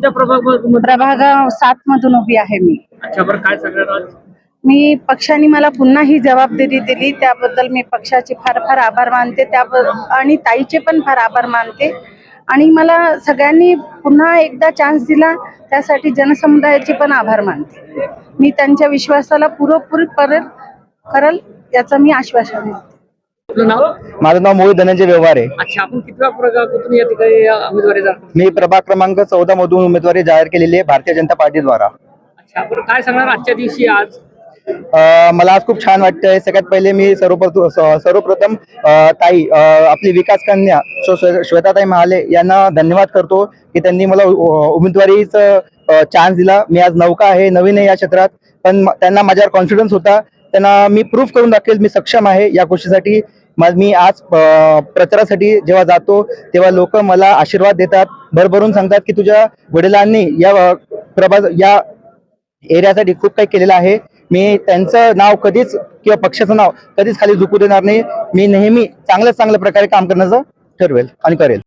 तुमच्या प्रभाग प्रभाग सात मधून उभी आहे मी. अच्छा बरं काय सांगणार आज? मी पक्षाने मला पुन्हा ही जबाबदारी दिली त्याबद्दल मी पक्षाचे फार फार आभार मानते त्याबद्दल आणि ताईचे पण फार आभार मानते. आणि मला सगळ्यांनी पुन्हा एकदा चान्स दिला त्यासाठी जनसमुदायाचे पण आभार मानते. मी त्यांच्या विश्वासाला पुरेपूर करल करल याचं मी आश्वासन देते. आपलं नाव? माझं नाव मोहित धनंजय व्यवहार. आहे अच्छा आपण कितव्या प्रभागातून या ठिकाणी उमेदवारी मी प्रभाग क्रमांक चौदा मधून उमेदवारी जाहीर केलेली आहे भारतीय जनता पार्टीद्वारा अच्छा बरं काय सांगणार आजच्या दिवशी आज? अ, मला आज खूप छान वाटतंय. सगळ्यात पहिले मी सर्वप्रथम सर्वप्रथम अ, ताई अ, आपली विकास कन्या श्व- श्व- श्वेताताई महाले यांना धन्यवाद करतो की त्यांनी मला उमेदवारीचा चान्स दिला. मी आज नौका आहे नवीन आहे या क्षेत्रात. पण म- त्यांना माझ्यावर कॉन्फिडन्स होता. त्यांना मी प्रूफ करून दाखवेल मी सक्षम आहे या गोष्टीसाठी. मग मी आज प्रचारासाठी जेव्हा जातो तेव्हा लोक मला आशीर्वाद देतात भरभरून सांगतात की तुझ्या वडिलांनी या प्रभा या एरियासाठी खूप काही केलेलं आहे. मी त्यांचं नाव कधीच किंवा पक्षाचं नाव कधीच खाली झुकू देणार नाही. मी नेहमी चांगल्या चांगल्या प्रकारे काम करण्याचं ठरवेल आणि करेल.